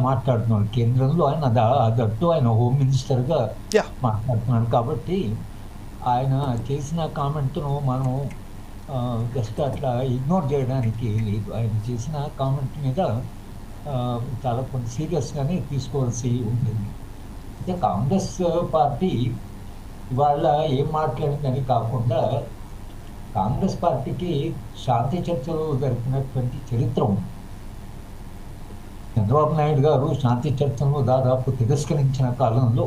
మాట్లాడుతున్నాడు. కేంద్రంలో ఆయన దా- దట్టు ఆయన హోమ్ మినిస్టర్గా మాట్లాడుతున్నాడు కాబట్టి ఆయన చేసిన కామెంట్ను మనం జస్ట్ అట్లా ఇగ్నోర్ చేయడానికి లేదు ఆయన చేసిన కామెంట్ మీద చాలా కొంచెం సీరియస్గానే తీసుకోవాల్సి ఉంటుంది. అయితే కాంగ్రెస్ పార్టీ ఇవాళ ఏం మాట్లాడిందని కాకుండా కాంగ్రెస్ పార్టీకి శాంతి చర్చలు జరిపినటువంటి చరిత్ర ఉంది. చంద్రబాబు నాయుడు గారు శాంతి చర్చలను దాదాపు తిరస్కరించిన కాలంలో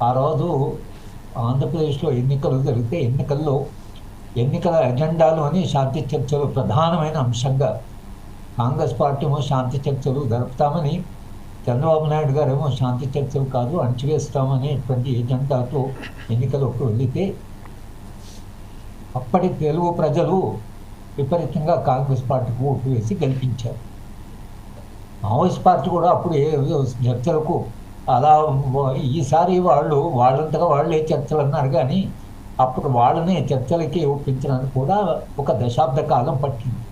ఆ రోజు ఆంధ్రప్రదేశ్లో ఎన్నికలు జరిగితే ఎన్నికల్లో ఎన్నికల ఎజెండాలోని శాంతి చర్చలు ప్రధానమైన అంశంగా కాంగ్రెస్ పార్టీ ఏమో శాంతి చర్చలు జరుపుతామని చంద్రబాబు నాయుడు గారు ఏమో శాంతి చర్చలు కాదు అణచివేస్తామనేటువంటి ఎజెండాతో ఎన్నికలకు వెళితే అప్పటి తెలుగు ప్రజలు విపరీతంగా కాంగ్రెస్ పార్టీకి ఓటు వేసి గెలిపించారు. మావోయిస్ట్ పార్టీ కూడా అప్పుడు ఏ చర్చలకు అలా ఈసారి వాళ్ళు వాళ్ళంతగా వాళ్ళే చర్చలు అన్నారు కానీ అప్పుడు వాళ్ళని చర్చలకి ఒప్పించడానికి కూడా ఒక దశాబ్ద కాలం పట్టింది.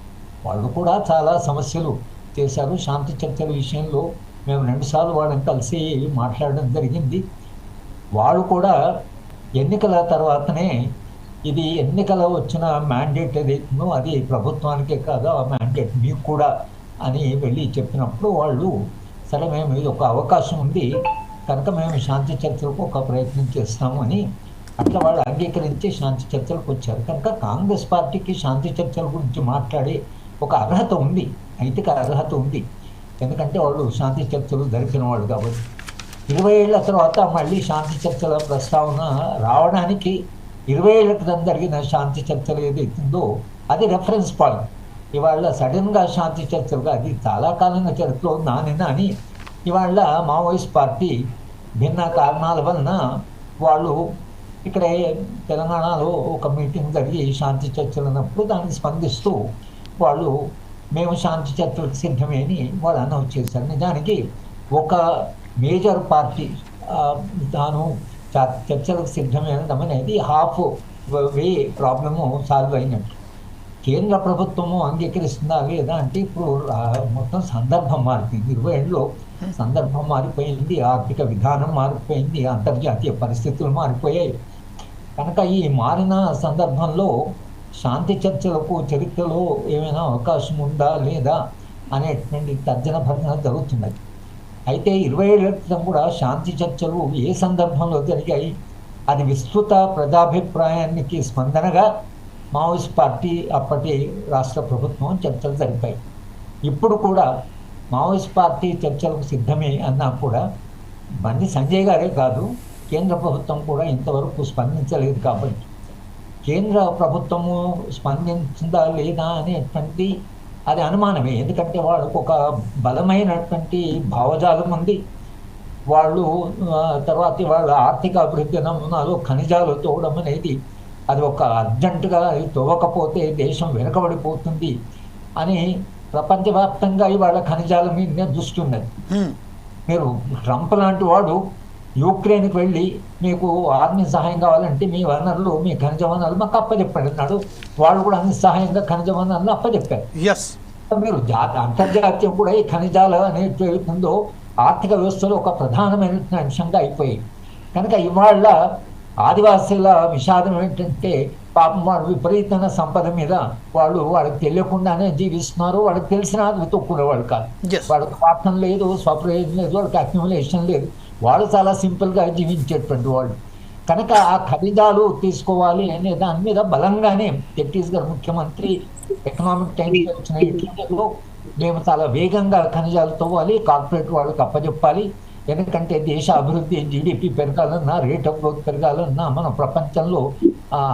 వాళ్ళు కూడా చాలా సమస్యలు చేశారు. శాంతి చర్చల విషయంలో మేము రెండుసార్లు వాళ్ళని కలిసి మాట్లాడడం జరిగింది. వాళ్ళు కూడా ఎన్నికల తర్వాతనే ఇది ఎన్నికల వచ్చిన మ్యాండేట్ ఏదైతుందో అది ప్రభుత్వానికే కాదు ఆ మ్యాండేట్ మీకు కూడా అని వెళ్ళి చెప్పినప్పుడు వాళ్ళు సరే మేము ఇది ఒక అవకాశం ఉంది. కనుక మేము శాంతి చర్చలకు ఒక ప్రయత్నం చేస్తాము అని అట్లా వాళ్ళు అంగీకరించి శాంతి చర్చలకు వచ్చారు. కనుక కాంగ్రెస్ పార్టీకి శాంతి చర్చల గురించి మాట్లాడే ఒక అర్హత ఉంది. నైతిక అర్హత ఉంది. ఎందుకంటే వాళ్ళు శాంతి చర్చలు జరిపిన వాళ్ళు కాబట్టి. ఇరవై ఏళ్ళ తర్వాత మళ్ళీ శాంతి చర్చల ప్రస్తావన రావడానికి ఇరవై ఏళ్ళ క్రితం జరిగిన శాంతి చర్చలు ఏదైతుందో అది రెఫరెన్స్ పాయింట్ ఇవాళ సడన్గా శాంతి చర్చలుగా అది చాలా కాలంగా చరిత్రలో నానిన అని ఇవాళ మావోయిస్ట్ పార్టీ భిన్న కారణాల వలన వాళ్ళు ఇక్కడ తెలంగాణలో ఒక మీటింగ్ జరిగి శాంతి చర్చలు ఉన్నప్పుడు దానికి స్పందిస్తూ వాళ్ళు మేము శాంతి చర్చలకు సిద్ధమే అని వాళ్ళు అనౌన్స్ చేశారు. నిజానికి ఒక మేజర్ పార్టీ తాను చ- చర్చలకు సిద్ధమే అనడం అనేది హాఫ్ వే ప్రాబ్లము సాల్వ్ అయినట్టు. కేంద్ర ప్రభుత్వము అంగీకరిస్తుందా లేదా అంటే ఇప్పుడు మొత్తం సందర్భం మారిపోయింది. ఇరవై ఏళ్ళలో సందర్భం మారిపోయింది ఆర్థిక విధానం మారిపోయింది అంతర్జాతీయ పరిస్థితులు మారిపోయాయి. కనుక ఈ మారిన సందర్భంలో శాంతి చర్చలకు చరిత్రలో ఏమైనా అవకాశం ఉందా లేదా అనేటువంటి తర్జన భర్జన జరుగుతున్నది అయితే ఇరవై ఏళ్ళ క్రితం కూడా శాంతి చర్చలు ఏ సందర్భంలో జరిగాయి? అది విస్తృత ప్రజాభిప్రాయానికి స్పందనగా మావోయిస్ట్ పార్టీ అప్పటి రాష్ట్ర ప్రభుత్వం చర్చలు జరిపాయి. ఇప్పుడు కూడా మావోయిస్ట్ పార్టీ చర్చలకు సిద్ధమే అన్నా కూడా బండి సంజయ్ గారే కాదు కేంద్ర ప్రభుత్వం కూడా ఇంతవరకు స్పందించలేదు కాబట్టి. కేంద్ర ప్రభుత్వము స్పందించిందా లేదా అనేటువంటి అది అనుమానమే. ఎందుకంటే వాళ్ళకు ఒక బలమైనటువంటి భావజాలం ఉంది. వాళ్ళు తర్వాత వాళ్ళ ఆర్థిక అభివృద్ధి నమూనాలో ఖనిజాలు తోవడం అనేది అది ఒక అర్జెంటుగా తవ్వకపోతే దేశం వెనుకబడిపోతుంది అని ప్రపంచవ్యాప్తంగా ఇవాళ ఖనిజాల మీదనే దృష్టి ఉన్నది. మీరు ట్రంప్ లాంటి వాడు యూక్రెయిన్కి వెళ్ళి మీకు ఆర్మీ సహాయం కావాలంటే మీ వనరులు మీ ఖనిజ వనరులు మాకు అప్పచెప్పండి అన్నాడు వాళ్ళు కూడా అన్ని సహాయంగా ఖనిజ వనరులు అప్పచెప్పారు. మీరు జా- అంతర్జాతీయం కూడా ఈ ఖనిజాలు అనేది ఏదైతుందో ఆర్థిక వ్యవస్థలో ఒక ప్రధానమైన అంశంగా అయిపోయాయి కనుక ఇవాళ ఆదివాసీల విషాదం ఏంటంటే పాపం వాళ్ళు విపరీతమైన సంపద మీద వాళ్ళు వాళ్ళకి తెలియకుండానే జీవిస్తున్నారు. వాళ్ళకి తెలిసిన వెతుక్కునేవాళ్ళు కాదు. Yes. వాళ్ళకి స్వార్థం లేదు స్వప్రయోజనం లేదు వాళ్ళకి అక్యుములేషన్ లేదు. వాళ్ళు చాలా సింపుల్గా జీవించేటువంటి వాళ్ళు. కనుక ఆ ఖనిజాలు తీసుకోవాలి అనే దాని మీద బలంగానే ఛత్తీస్గఢ్ ముఖ్యమంత్రి ఎకనామిక్ టైమ్స్ వచ్చిన ఇంటర్వ్యూలో మేము చాలా వేగంగా ఖనిజాలు తవ్వాలి కార్పొరేట్ వాళ్ళకి అప్పచెప్పాలి ఎందుకంటే దేశ అభివృద్ధి జీడిపి పెరగాలన్నా రేట్ ఆఫ్ గ్రోత్ పెరగాలన్నా మన ప్రపంచంలో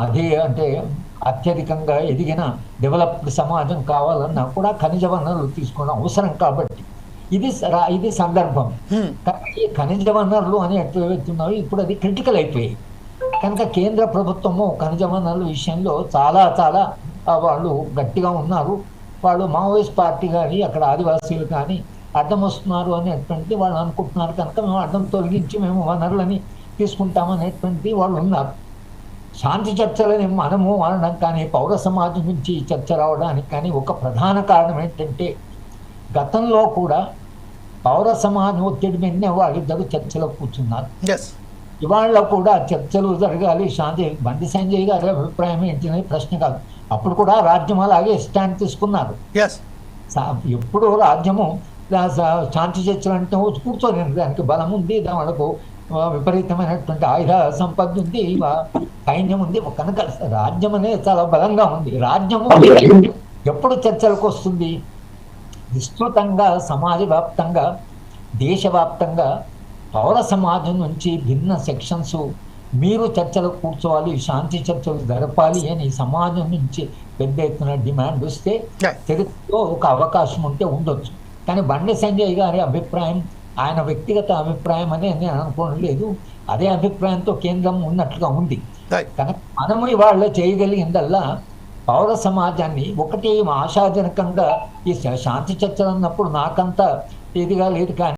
అదే అంటే అత్యధికంగా ఎదిగిన డెవలప్డ్ సమాజం కావాలన్నా కూడా ఖనిజ వనరులు తీసుకోవడం అవసరం కాబట్టి. ఇది ఇది సందర్భం. కానీ ఈ ఖనిజ వనరులు అని ఎట్లున్నాయి ఇప్పుడు అది క్రిటికల్ అయిపోయాయి. కనుక కేంద్ర ప్రభుత్వము ఖనిజ వనరుల విషయంలో చాలా చాలా వాళ్ళు గట్టిగా ఉన్నారు. వాళ్ళు మావోయిస్ట్ పార్టీ కానీ అక్కడ ఆదివాసీలు కానీ అడ్డం వస్తున్నారు అనేటువంటి వాళ్ళు అనుకుంటున్నారు కనుక మేము అడ్డం తొలగించి మేము వనరులని తీసుకుంటామనేటువంటి వాళ్ళు ఉన్నారు. శాంతి చర్చలని మనము అనడం కానీ పౌర సమాజం నుంచి చర్చ రావడానికి కానీ ఒక ప్రధాన కారణం ఏంటంటే గతంలో కూడా పౌర సమాజం ఒత్తిడి మీదనే వాళ్ళిద్దరు చర్చలో కూర్చున్నారు. ఇవాళ కూడా చర్చలు జరగాలి శాంతి బండి సంజయ్ గారి అభిప్రాయం ఏంటి అనేది ప్రశ్న కాదు. అప్పుడు కూడా రాజ్యం అలాగే స్టాండ్ తీసుకున్నారు. ఎప్పుడు రాజ్యము శాంతి చర్చలు అంటే కూర్చోలేదు దానికి బలం ఉంది ఆ, విపరీతమైనటువంటి ఆయుధ సంపద ఉంది సైన్యం ఉంది కనుక రాజ్యం అనేది చాలా బలంగా ఉంది. రాజ్యము ఎప్పుడు చర్చలకు వస్తుంది? విస్తృతంగా సమాజ వ్యాప్తంగా దేశవ్యాప్తంగా పౌర సమాజం నుంచి భిన్న సెక్షన్స్ మీరు చర్చలు కూర్చోవాలి శాంతి చర్చలు జరపాలి అని సమాజం నుంచి పెద్ద ఎత్తున డిమాండ్ వస్తే. చరిత్రలో ఒక అవకాశం ఉంటే ఉండొచ్చు. కానీ బండి సంజయ్ గారి అభిప్రాయం ఆయన వ్యక్తిగత అభిప్రాయం అని నేను అనుకోవడం లేదు. అదే అభిప్రాయంతో కేంద్రం ఉన్నట్లుగా ఉంది. కనుక మనము ఇవాళ చేయగలిగిందల్లా పౌర సమాజాన్ని ఒకటి ఆశాజనకంగా ఈ శాంతి చర్చలు అన్నప్పుడు నాకంత ఇదిగా లేదు కానీ